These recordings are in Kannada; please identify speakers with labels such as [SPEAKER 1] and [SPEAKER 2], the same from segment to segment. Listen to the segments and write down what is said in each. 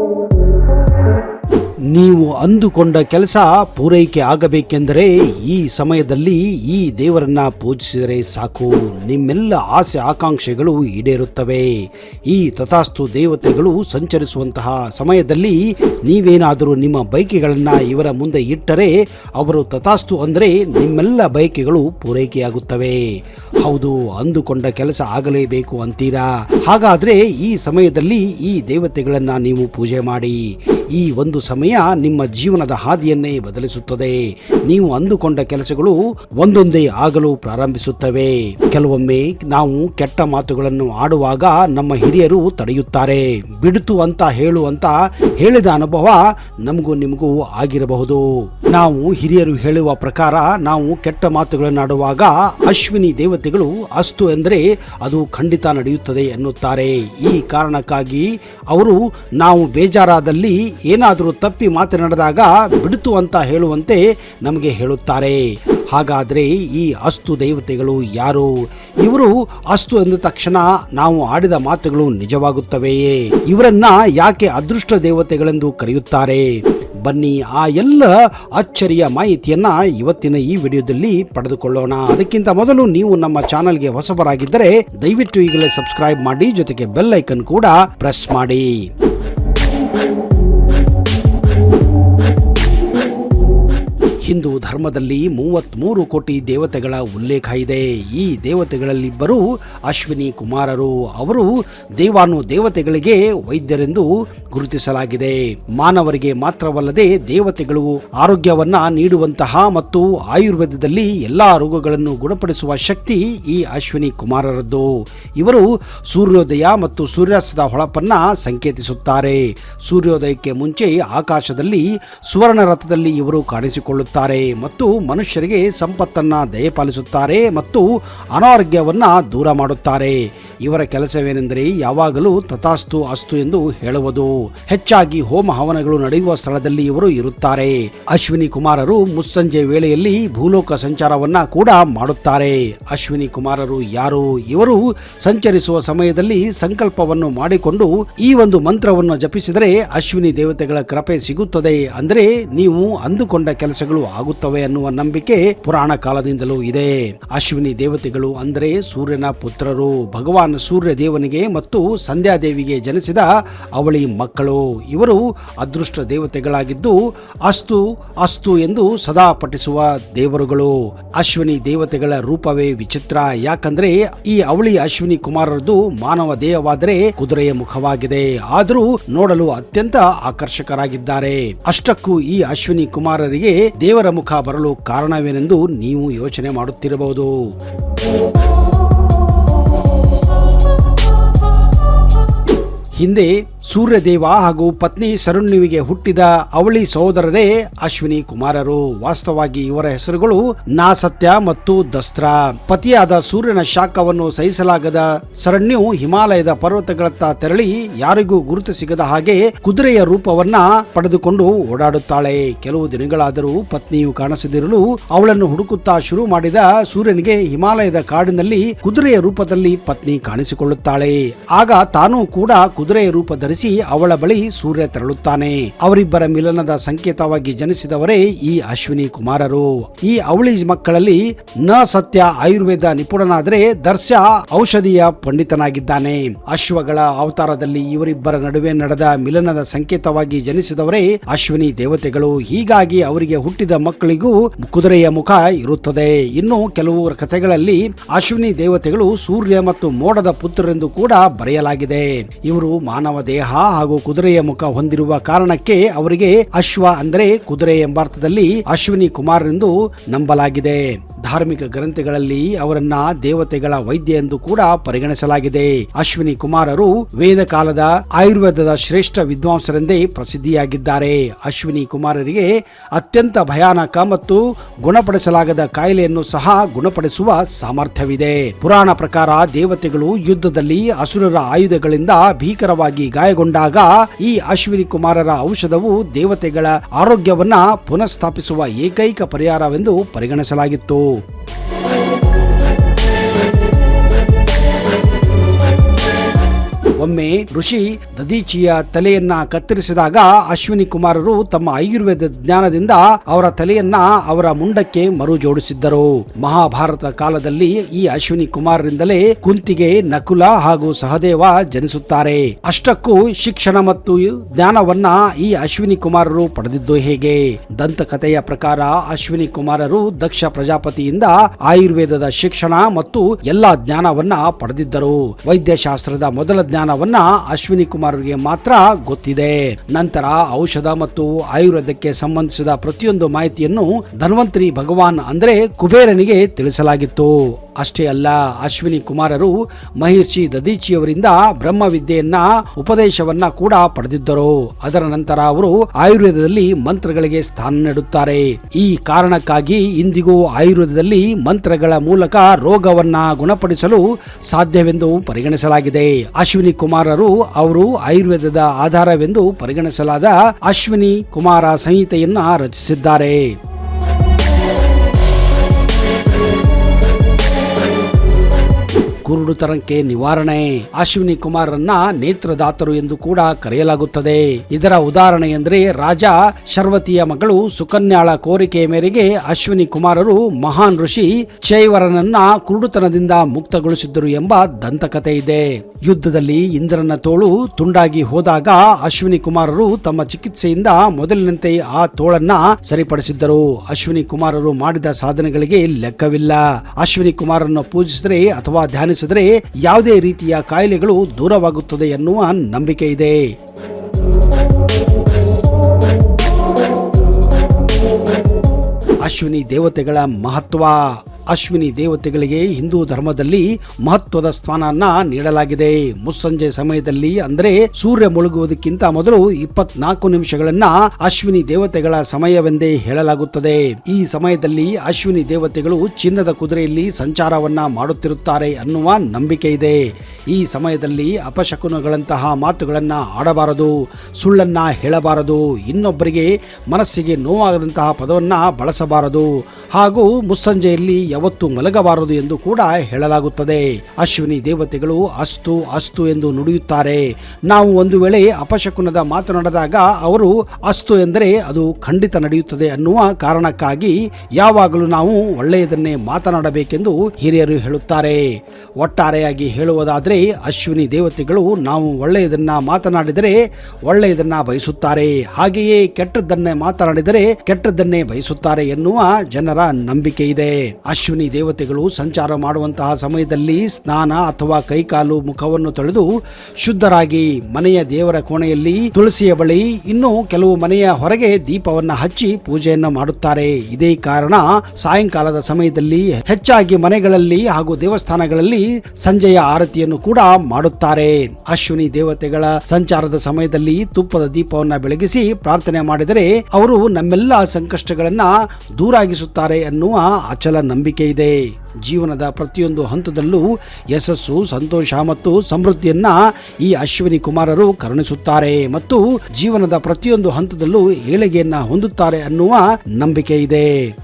[SPEAKER 1] Thank you. ನೀವು ಅಂದುಕೊಂಡ ಕೆಲಸ ಪೂರೈಕೆ ಆಗಬೇಕೆಂದರೆ ಈ ಸಮಯದಲ್ಲಿ ಈ ದೇವರನ್ನ ಪೂಜಿಸಿದರೆ ಸಾಕು. ನಿಮ್ಮೆಲ್ಲ ಆಸೆ ಆಕಾಂಕ್ಷೆಗಳು ಈಡೇರುತ್ತವೆ. ಈ ತಥಾಸ್ತು ದೇವತೆಗಳು ಸಂಚರಿಸುವಂತಹ ಸಮಯದಲ್ಲಿ ನೀವೇನಾದರೂ ನಿಮ್ಮ ಬೈಕೆಗಳನ್ನು ಇವರ ಮುಂದೆ ಇಟ್ಟರೆ ಅವರು ತಥಾಸ್ತು ಅಂದರೆ ನಿಮ್ಮೆಲ್ಲ ಬೈಕೆಗಳು ಪೂರೈಕೆಯಾಗುತ್ತವೆ. ಹೌದು, ಅಂದುಕೊಂಡ ಕೆಲಸ ಆಗಲೇಬೇಕು ಅಂತೀರಾ? ಹಾಗಾದರೆ ಈ ಸಮಯದಲ್ಲಿ ಈ ದೇವತೆಗಳನ್ನು ನೀವು ಪೂಜೆ ಮಾಡಿ. ಈ ಒಂದು ಸಮಯ ನಿಮ್ಮ ಜೀವನದ ಹಾದಿಯನ್ನೇ ಬದಲಿಸುತ್ತದೆ. ನೀವು ಅಂದುಕೊಂಡ ಕೆಲಸಗಳು ಒಂದೊಂದೇ ಆಗಲು ಪ್ರಾರಂಭಿಸುತ್ತವೆ. ಕೆಲವೊಮ್ಮೆ ನಾವು ಕೆಟ್ಟ ಮಾತುಗಳನ್ನು ಆಡುವಾಗ ನಮ್ಮ ಹಿರಿಯರು ತಡೆಯುತ್ತಾರೆ. ಬಿಡುತು ಅಂತ ಹೇಳು ಅಂತ ಹೇಳಿದ ಅನುಭವ ನಮಗೂ ನಿಮಗೂ ಆಗಿರಬಹುದು. ನಾವು ಹಿರಿಯರು ಹೇಳುವ ಪ್ರಕಾರ ನಾವು ಕೆಟ್ಟ ಮಾತುಗಳನ್ನು ಆಡುವಾಗ ಅಶ್ವಿನಿ ದೇವತೆಗಳು ಅಸ್ತು ಎಂದರೆ ಅದು ಖಂಡಿತ ನಡೆಯುತ್ತದೆ ಎನ್ನುತ್ತಾರೆ. ಈ ಕಾರಣಕ್ಕಾಗಿ ಅವರು ನಾವು ಬೇಜಾರಾದಲ್ಲಿ ಏನಾದರೂ ತಪ್ಪಿ ಮಾತನಾಡಿದಾಗ ಬಿಡಿತು ಅಂತ ಹೇಳುವಂತೆ ನಮಗೆ ಹೇಳುತ್ತಾರೆ. ಹಾಗಾದರೆ ಈ ಅಸ್ತು ದೇವತೆಗಳು ಯಾರು? ಇವರು ಅಸ್ತು ಎಂದ ತಕ್ಷಣ ನಾವು ಆಡಿದ ಮಾತುಗಳು ನಿಜವಾಗುತ್ತವೆಯೇ? ಇವರನ್ನ ಯಾಕೆ ಅದೃಷ್ಟ ದೇವತೆಗಳೆಂದು ಕರೆಯುತ್ತಾರೆ? ಬನ್ನಿ, ಆ ಎಲ್ಲ ಅಚ್ಚರಿಯ ಮಾಹಿತಿಯನ್ನ ಇವತ್ತಿನ ಈ ವಿಡಿಯೋದಲ್ಲಿ ಪಡೆದುಕೊಳ್ಳೋಣ. ಅದಕ್ಕಿಂತ ಮೊದಲು ನೀವು ನಮ್ಮ ಚಾನಲ್ಗೆ ಹೊಸಬರಾಗಿದ್ದರೆ ದಯವಿಟ್ಟು ಈಗಲೇ ಸಬ್ಸ್ಕ್ರೈಬ್ ಮಾಡಿ, ಜೊತೆಗೆ ಬೆಲ್ ಐಕನ್ ಕೂಡ ಪ್ರೆಸ್ ಮಾಡಿ. ಹಿಂದೂ ಧರ್ಮದಲ್ಲಿ ಮೂವತ್ತ್ಮೂರು ಕೋಟಿ ದೇವತೆಗಳ ಉಲ್ಲೇಖ ಇದೆ. ಈ ದೇವತೆಗಳಲ್ಲಿಬ್ಬರು ಅಶ್ವಿನಿ ಕುಮಾರರು. ಅವರು ದೇವಾನು ದೇವತೆಗಳಿಗೆ ವೈದ್ಯರೆಂದು ಗುರುತಿಸಲಾಗಿದೆ. ಮಾನವರಿಗೆ ಮಾತ್ರವಲ್ಲದೆ ದೇವತೆಗಳು ಆರೋಗ್ಯವನ್ನ ನೀಡುವಂತಹ ಮತ್ತು ಆಯುರ್ವೇದದಲ್ಲಿ ಎಲ್ಲಾ ರೋಗಗಳನ್ನು ಗುಣಪಡಿಸುವ ಶಕ್ತಿ ಈ ಅಶ್ವಿನಿ ಕುಮಾರರದ್ದು. ಇವರು ಸೂರ್ಯೋದಯ ಮತ್ತು ಸೂರ್ಯಾಸ್ತದ ಹೊಳಪನ್ನ ಸಂಕೇತಿಸುತ್ತಾರೆ. ಸೂರ್ಯೋದಯಕ್ಕೆ ಮುಂಚೆ ಆಕಾಶದಲ್ಲಿ ಸುವರ್ಣ ರಥದಲ್ಲಿ ಇವರು ಕಾಣಿಸಿಕೊಳ್ಳುತ್ತಾರೆ ಮತ್ತು ಮನುಷ್ಯರಿಗೆ ಸಂಪತ್ತನ್ನ ದಯಪಾಲಿಸುತ್ತಾರೆ ಮತ್ತು ಅನಾರೋಗ್ಯವನ್ನ ದೂರ ಮಾಡುತ್ತಾರೆ. ಇವರ ಕೆಲಸವೇನೆಂದರೆ ಯಾವಾಗಲೂ ತಥಾಸ್ತು ಅಸ್ತು ಎಂದು ಹೇಳುವುದು. ಹೆಚ್ಚಾಗಿ ಹೋಮ ಹವನಗಳು ನಡೆಯುವ ಸ್ಥಳದಲ್ಲಿ ಇವರು ಇರುತ್ತಾರೆ. ಅಶ್ವಿನಿ ಕುಮಾರರು ಮುಸ್ಸಂಜೆ ವೇಳೆಯಲ್ಲಿ ಭೂಲೋಕ ಸಂಚಾರವನ್ನ ಕೂಡ ಮಾಡುತ್ತಾರೆ. ಅಶ್ವಿನಿ ಕುಮಾರರು ಯಾರು? ಇವರು ಸಂಚರಿಸುವ ಸಮಯದಲ್ಲಿ ಸಂಕಲ್ಪವನ್ನು ಮಾಡಿಕೊಂಡು ಈ ಒಂದು ಮಂತ್ರವನ್ನು ಜಪಿಸಿದರೆ ಅಶ್ವಿನಿ ದೇವತೆಗಳ ಕೃಪೆ ಸಿಗುತ್ತದೆ ಅಂದರೆ ನೀವು ಅಂದುಕೊಂಡ ಕೆಲಸಗಳು ಆಗುತ್ತವೆ ಅನ್ನುವ ನಂಬಿಕೆ ಪುರಾಣ ಕಾಲದಿಂದಲೂ ಇದೆ. ಅಶ್ವಿನಿ ದೇವತೆಗಳು ಅಂದರೆ ಸೂರ್ಯನ ಪುತ್ರರು, ಭಗವಾನ್ ಸೂರ್ಯ ದೇವನಿಗೆ ಮತ್ತು ಸಂಧ್ಯಾದೇವಿಗೆ ಜನಿಸಿದ ಅವಳಿ ಮಕ್ಕಳು. ಇವರು ಅದೃಷ್ಟ ದೇವತೆಗಳಾಗಿದ್ದು, ಅಸ್ತು ಅಸ್ತು ಎಂದು ಸದಾ ಪಠಿಸುವ ದೇವರುಗಳು. ಅಶ್ವಿನಿ ದೇವತೆಗಳ ರೂಪವೇ ವಿಚಿತ್ರ. ಯಾಕಂದ್ರೆ ಈ ಅವಳಿ ಅಶ್ವಿನಿ ಕುಮಾರರದು ಮಾನವ ದೇಹವಾದರೆ ಕುದುರೆಯ ಮುಖವಾಗಿದೆ. ಆದರೂ ನೋಡಲು ಅತ್ಯಂತ ಆಕರ್ಷಕರಾಗಿದ್ದಾರೆ. ಅಷ್ಟಕ್ಕೂ ಈ ಅಶ್ವಿನಿ ಕುಮಾರರಿಗೆ ದೇವರ ಮುಖ ಬರಲು ಕಾರಣವೇನೆಂದು ನೀವು ಯೋಚನೆ ಮಾಡುತ್ತಿರಬಹುದು. ಹಿಂದೆ ಸೂರ್ಯದೇವ ಹಾಗೂ ಪತ್ನಿ ಶರಣ್ಯುವಿಗೆ ಹುಟ್ಟಿದ ಅವಳಿ ಸಹೋದರರೇ ಅಶ್ವಿನಿ ಕುಮಾರರು. ವಾಸ್ತವವಾಗಿ ಇವರ ಹೆಸರುಗಳು ನಾಸತ್ಯ ಮತ್ತು ದಸ್ತ್ರ. ಪತಿಯಾದ ಸೂರ್ಯನ ಶಾಖವನ್ನು ಸಹಿಸಲಾಗದ ಶರಣ್ಯು ಹಿಮಾಲಯದ ಪರ್ವತಗಳತ್ತ ತೆರಳಿ ಯಾರಿಗೂ ಗುರುತು ಸಿಗದ ಹಾಗೆ ಕುದುರೆಯ ರೂಪವನ್ನ ಪಡೆದುಕೊಂಡು ಓಡಾಡುತ್ತಾಳೆ. ಕೆಲವು ದಿನಗಳಾದರೂ ಪತ್ನಿಯು ಕಾಣಿಸದಿರಲು ಅವಳನ್ನು ಹುಡುಕುತ್ತಾ ಶುರು ಮಾಡಿದ ಸೂರ್ಯನಿಗೆ ಹಿಮಾಲಯದ ಕಾಡಿನಲ್ಲಿ ಕುದುರೆಯ ರೂಪದಲ್ಲಿ ಪತ್ನಿ ಕಾಣಿಸಿಕೊಳ್ಳುತ್ತಾಳೆ. ಆಗ ತಾನೂ ಕೂಡ ಕುದುರೆಯ ರೂಪ ಧರಿಸಿ ಅವಳ ಬಳಿ ಸೂರ್ಯ ತೆರಳುತ್ತಾನೆ. ಅವರಿಬ್ಬರ ಮಿಲನದ ಸಂಕೇತವಾಗಿ ಜನಿಸಿದವರೇ ಈ ಅಶ್ವಿನಿ ಕುಮಾರರು. ಈ ಅವಳಿ ಮಕ್ಕಳಲ್ಲಿ ನ ಸತ್ಯ ಆಯುರ್ವೇದ ನಿಪುಣನಾದರೆ ದರ್ಶ ಔಷಧಿಯ ಪಂಡಿತನಾಗಿದ್ದಾನೆ. ಅಶ್ವಗಳ ಅವತಾರದಲ್ಲಿ ಇವರಿಬ್ಬರ ನಡುವೆ ನಡೆದ ಮಿಲನದ ಸಂಕೇತವಾಗಿ ಜನಿಸಿದವರೇ ಅಶ್ವಿನಿ ದೇವತೆಗಳು. ಹೀಗಾಗಿ ಅವರಿಗೆ ಹುಟ್ಟಿದ ಮಕ್ಕಳಿಗೂ ಕುದುರೆಯ ಮುಖ ಇರುತ್ತದೆ. ಇನ್ನು ಕೆಲವು ಕಥೆಗಳಲ್ಲಿ ಅಶ್ವಿನಿ ದೇವತೆಗಳು ಸೂರ್ಯ ಮತ್ತು ಮೋಡದ ಪುತ್ರರೆಂದು ಕೂಡ ಬರೆಯಲಾಗಿದೆ. ಇವರು ಮಾನವ ದೇಹ ಹಾಗೂ ಕುದುರೆಯ ಮುಖ ಹೊಂದಿರುವ ಕಾರಣಕ್ಕೆ ಅವರಿಗೆ ಅಶ್ವ ಅಂದರೆ ಕುದುರೆ ಎಂಬರ್ಥದಲ್ಲಿ ಅಶ್ವಿನಿ ಕುಮಾರ್ ಎಂದು ನಂಬಲಾಗಿದೆ. ಧಾರ್ಮಿಕ ಗ್ರಂಥಗಳಲ್ಲಿ ಅವರನ್ನ ದೇವತೆಗಳ ವೈದ್ಯ ಎಂದು ಕೂಡ ಪರಿಗಣಿಸಲಾಗಿದೆ. ಅಶ್ವಿನಿ ಕುಮಾರರು ವೇದ ಕಾಲದ ಆಯುರ್ವೇದದ ಶ್ರೇಷ್ಠ ವಿದ್ವಾಂಸರೆಂದೇ ಪ್ರಸಿದ್ಧಿಯಾಗಿದ್ದಾರೆ. ಅಶ್ವಿನಿ ಕುಮಾರರಿಗೆ ಅತ್ಯಂತ ಭಯಾನಕ ಮತ್ತು ಗುಣಪಡಿಸಲಾಗದ ಕಾಯಿಲೆಯನ್ನು ಸಹ ಗುಣಪಡಿಸುವ ಸಾಮರ್ಥ್ಯವಿದೆ. ಪುರಾಣ ಪ್ರಕಾರ ದೇವತೆಗಳು ಯುದ್ಧದಲ್ಲಿ ಅಸುರರ ಆಯುಧಗಳಿಂದ ಭೀಕರವಾಗಿ ಗಾಯಗೊಂಡಾಗ ಈ ಅಶ್ವಿನಿ ಕುಮಾರರ ಔಷಧವು ದೇವತೆಗಳ ಆರೋಗ್ಯವನ್ನ ಪುನಃಸ್ಥಾಪಿಸುವ ಏಕೈಕ ಪರಿಹಾರವೆಂದು ಪರಿಗಣಿಸಲಾಗಿತ್ತು. ಒಮ್ಮೆ ಋಷಿ ದದೀಚಿಯ ತಲೆಯನ್ನ ಕತ್ತರಿಸಿದಾಗ ಅಶ್ವಿನಿ ಕುಮಾರರು ತಮ್ಮ ಆಯುರ್ವೇದ ಜ್ಞಾನದಿಂದ ಅವರ ತಲೆಯನ್ನ ಅವರ ಮುಂಡಕ್ಕೆ ಮರು ಜೋಡಿಸಿದ್ದರು ಮಹಾಭಾರತ ಕಾಲದಲ್ಲಿ ಈ ಅಶ್ವಿನಿ ಕುಮಾರರಿಂದಲೇ ಕುಂತಿಗೆ ನಕುಲ ಹಾಗೂ ಸಹದೇವ ಜನಿಸುತ್ತಾರೆ. ಅಷ್ಟಕ್ಕೂ ಶಿಕ್ಷಣ ಮತ್ತು ಜ್ಞಾನವನ್ನ ಈ ಅಶ್ವಿನಿ ಕುಮಾರರು ಪಡೆದಿದ್ದು ಹೇಗೆ? ದಂತಕಥೆಯ ಪ್ರಕಾರ ಅಶ್ವಿನಿ ಕುಮಾರರು ದಕ್ಷ ಪ್ರಜಾಪತಿಯಿಂದ ಆಯುರ್ವೇದದ ಶಿಕ್ಷಣ ಮತ್ತು ಎಲ್ಲಾ ಜ್ಞಾನವನ್ನ ಪಡೆದಿದ್ದರು. ವೈದ್ಯಶಾಸ್ತ್ರದ ಮೊದಲ ಜ್ಞಾನವನ್ನ ಅಶ್ವಿನಿ ಕುಮಾರ್ಗೆ ಮಾತ್ರ ಗೊತ್ತಿದೆ. ನಂತರ ಔಷಧ ಮತ್ತು ಆಯುರ್ವೇದಕ್ಕೆ ಸಂಬಂಧಿಸಿದ ಪ್ರತಿಯೊಂದು ಮಾಹಿತಿಯನ್ನು ಧನ್ವಂತರಿ ಭಗವಾನ್ ಅಂದ್ರೆ ಕುಬೇರನಿಗೆ ತಿಳಿಸಲಾಗಿತ್ತು. ಅಷ್ಟೇ ಅಲ್ಲ, ಅಶ್ವಿನಿ ಕುಮಾರರು ಮಹಿರ್ಷಿ ದದೀಚಿಯವರಿಂದ ಬ್ರಹ್ಮವಿದ್ಯೆಯನ್ನ, ಉಪದೇಶವನ್ನ ಕೂಡ ಪಡೆದಿದ್ದರು. ಅದರ ನಂತರ ಅವರು ಆಯುರ್ವೇದದಲ್ಲಿ ಮಂತ್ರಗಳಿಗೆ ಸ್ಥಾನ ನೀಡುತ್ತಾರೆ. ಈ ಕಾರಣಕ್ಕಾಗಿ ಇಂದಿಗೂ ಆಯುರ್ವೇದದಲ್ಲಿ ಮಂತ್ರಗಳ ಮೂಲಕ ರೋಗವನ್ನ ಗುಣಪಡಿಸಲು ಸಾಧ್ಯವೆಂದು ಪರಿಗಣಿಸಲಾಗಿದೆ. ಅಶ್ವಿನಿ ಕುಮಾರರು ಅವರು ಆಯುರ್ವೇದದ ಆಧಾರವೆಂದು ಪರಿಗಣಿಸಲಾದ ಅಶ್ವಿನಿ ಕುಮಾರ ಸಂಹಿತೆಯನ್ನ ರಚಿಸಿದ್ದಾರೆ. ಕುರುಡುತನಕ್ಕೆ ನಿವಾರಣೆ. ಅಶ್ವಿನಿ ಕುಮಾರನ್ನ ನೇತ್ರದಾತರು ಎಂದು ಕೂಡ ಕರೆಯಲಾಗುತ್ತದೆ. ಇದರ ಉದಾಹರಣೆ ಎಂದರೆ ರಾಜ ಶರ್ವತಿಯ ಮಗಳು ಸುಕನ್ಯಾಳ ಕೋರಿಕೆಯ ಮೇರೆಗೆ ಅಶ್ವಿನಿ ಕುಮಾರರು ಮಹಾನ್ ಋಷಿ ಚೈವರನನ್ನ ಕುರುಡುತನದಿಂದ ಮುಕ್ತಗೊಳಿಸಿದ್ದರು ಎಂಬ ದಂತಕತೆ ಇದೆ. ಯುದ್ಧದಲ್ಲಿ ಇಂದ್ರನ ತೋಳು ತುಂಡಾಗಿ ಹೋದಾಗ ಅಶ್ವಿನಿ ಕುಮಾರರು ತಮ್ಮ ಚಿಕಿತ್ಸೆಯಿಂದ ಮೊದಲಿನಂತೆ ಆ ತೋಳನ್ನ ಸರಿಪಡಿಸಿದ್ದರು. ಅಶ್ವಿನಿ ಕುಮಾರರು ಮಾಡಿದ ಸಾಧನೆಗಳಿಗೆ ಲೆಕ್ಕವಿಲ್ಲ. ಅಶ್ವಿನಿ ಕುಮಾರನ್ನು ಪೂಜಿಸಿದರೆ ಅಥವಾ ಧ್ಯಾನಿಸಿದರೆ ಯಾವುದೇ ರೀತಿಯ ಕಾಯಿಲೆಗಳು ದೂರವಾಗುತ್ತದೆ ಎನ್ನುವ ನಂಬಿಕೆ ಇದೆ. ಅಶ್ವಿನಿ ದೇವತೆಗಳ ಮಹತ್ವ. ಅಶ್ವಿನಿ ದೇವತೆಗಳಿಗೆ ಹಿಂದೂ ಧರ್ಮದಲ್ಲಿ ಮಹತ್ವದ ಸ್ಥಾನವನ್ನ ನೀಡಲಾಗಿದೆ. ಮುಸ್ಸಂಜೆ ಸಮಯದಲ್ಲಿ ಅಂದರೆ ಸೂರ್ಯ ಮುಳುಗುವುದಕ್ಕಿಂತ ಮೊದಲು ಇಪ್ಪತ್ನಾಲ್ಕು ನಿಮಿಷಗಳನ್ನ ಅಶ್ವಿನಿ ದೇವತೆಗಳ ಸಮಯವೆಂದೇ ಹೇಳಲಾಗುತ್ತದೆ. ಈ ಸಮಯದಲ್ಲಿ ಅಶ್ವಿನಿ ದೇವತೆಗಳು ಚಿನ್ನದ ಕುದುರೆಯಲ್ಲಿ ಸಂಚಾರವನ್ನ ಮಾಡುತ್ತಿರುತ್ತಾರೆ ಅನ್ನುವ ನಂಬಿಕೆ ಇದೆ. ಈ ಸಮಯದಲ್ಲಿ ಅಪಶಕುನಗಳಂತಹ ಮಾತುಗಳನ್ನ ಆಡಬಾರದು, ಸುಳ್ಳನ್ನ ಹೇಳಬಾರದು, ಇನ್ನೊಬ್ಬರಿಗೆ ಮನಸ್ಸಿಗೆ ನೋವಾಗದಂತಹ ಪದವನ್ನ ಬಳಸಬಾರದು ಹಾಗೂ ಮುಸ್ಸಂಜೆಯಲ್ಲಿ ಯಾವತ್ತೂ ಮಲಗಬಾರದು ಎಂದು ಕೂಡ ಹೇಳಲಾಗುತ್ತದೆ. ಅಶ್ವಿನಿ ದೇವತೆಗಳು ಅಸ್ತು ಅಸ್ತು ಎಂದು ನುಡಿಯುತ್ತಾರೆ. ನಾವು ಒಂದು ವೇಳೆ ಅಪಶಕುನದ ಮಾತನಾಡಿದಾಗ ಅವರು ಅಸ್ತು ಎಂದರೆ ಅದು ಖಂಡಿತ ನಡೆಯುತ್ತದೆ ಅನ್ನುವ ಕಾರಣಕ್ಕಾಗಿ ಯಾವಾಗಲೂ ನಾವು ಒಳ್ಳೆಯದನ್ನೇ ಮಾತನಾಡಬೇಕೆಂದು ಹಿರಿಯರು ಹೇಳುತ್ತಾರೆ. ಒಟ್ಟಾರೆಯಾಗಿ ಹೇಳುವುದಾದರೆ ಅಶ್ವಿನಿ ದೇವತೆಗಳು ನಾವು ಒಳ್ಳೆಯದನ್ನ ಮಾತನಾಡಿದರೆ ಒಳ್ಳೆಯದನ್ನ ಬಯಸುತ್ತಾರೆ. ಹಾಗೆಯೇ ಕೆಟ್ಟದ್ದನ್ನೇ ಮಾತನಾಡಿದರೆ ಕೆಟ್ಟದ್ದನ್ನೇ ಬಯಸುತ್ತಾರೆ ಎನ್ನುವ ಜನರ ನಂಬಿಕೆ ಇದೆ ಅಶ್ವಿನಿ ದೇವತೆಗಳು ಸಂಚಾರ ಮಾಡುವಂತಹ ಸಮಯದಲ್ಲಿ ಸ್ನಾನ ಅಥವಾ ಕೈಕಾಲು ಮುಖವನ್ನು ತೊಳೆದು ಶುದ್ಧರಾಗಿ ಮನೆಯ ದೇವರ ಕೋಣೆಯಲ್ಲಿ ತುಳಸಿಯ ಬಳಿ ಇನ್ನು ಕೆಲವು ಮನೆಯ ಹೊರಗೆ ದೀಪವನ್ನು ಹಚ್ಚಿ ಪೂಜೆಯನ್ನು ಮಾಡುತ್ತಾರೆ. ಇದೇ ಕಾರಣ ಸಾಯಂಕಾಲದ ಸಮಯದಲ್ಲಿ ಹೆಚ್ಚಾಗಿ ಮನೆಗಳಲ್ಲಿ ಹಾಗೂ ದೇವಸ್ಥಾನಗಳಲ್ಲಿ ಸಂಜೆಯ ಆರತಿಯನ್ನು ಕೂಡ ಮಾಡುತ್ತಾರೆ. ಅಶ್ವಿನಿ ದೇವತೆಗಳ ಸಂಚಾರದ ಸಮಯದಲ್ಲಿ ತುಪ್ಪದ ದೀಪವನ್ನು ಬೆಳಗಿಸಿ ಪ್ರಾರ್ಥನೆ ಮಾಡಿದರೆ ಅವರು ನಮ್ಮೆಲ್ಲ ಸಂಕಷ್ಟಗಳನ್ನ ದೂರಾಗಿಸುತ್ತಾರೆ ಅನ್ನುವ ಅಚಲ ನಂಬಿಕೆ ಇದೆ. ಜೀವನದ ಪ್ರತಿಯೊಂದು ಹಂತದಲ್ಲೂ ಯಶಸ್ಸು, ಸಂತೋಷ ಮತ್ತು ಸಮೃದ್ಧಿಯನ್ನ ಈ ಅಶ್ವಿನಿ ಕುಮಾರರು ಕರುಣಿಸುತ್ತಾರೆ ಮತ್ತು ಜೀವನದ ಪ್ರತಿಯೊಂದು ಹಂತದಲ್ಲೂ ಏಳಿಗೆಯನ್ನ ಹೊಂದುತ್ತಾರೆ ಅನ್ನುವ ನಂಬಿಕೆ ಇದೆ.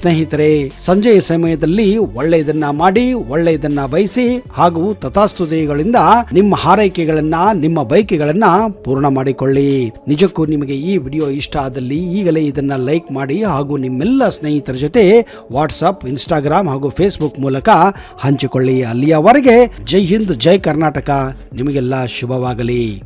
[SPEAKER 1] ಸ್ನೇಹಿತರೆ, ಸಂಜೆಯ ಸಮಯದಲ್ಲಿ ಒಳ್ಳೆಯದನ್ನ ಮಾಡಿ, ಒಳ್ಳೆಯದನ್ನ ಬಯಸಿ ಹಾಗೂ ತಥಾಸ್ತುತಿಗಳಿಂದ ನಿಮ್ಮ ಹಾರೈಕೆಗಳನ್ನ, ನಿಮ್ಮ ಬೈಕೆಗಳನ್ನ ಪೂರ್ಣ ಮಾಡಿಕೊಳ್ಳಿ. ನಿಜಕ್ಕೂ ನಿಮಗೆ ಈ ವಿಡಿಯೋ ಇಷ್ಟ ಆದಲ್ಲಿ ಈಗಲೇ ಇದನ್ನ ಲೈಕ್ ಮಾಡಿ ಹಾಗೂ ನಿಮ್ಮೆಲ್ಲ ಸ್ನೇಹಿತರ ಜೊತೆ ವಾಟ್ಸಪ್ ಇನ್ಸ್ಟಾಗ್ರಾಮ್ ಹಾಗೂ ಫೇಸ್ಬುಕ್ ಮೂಲಕ ಹಂಚಿಕೊಳ್ಳಿ. ಅಲ್ಲಿಯವರೆಗೆ ಜೈ ಹಿಂದ್, ಜೈ ಕರ್ನಾಟಕ. ನಿಮಗೆಲ್ಲ ಶುಭವಾಗಲಿ.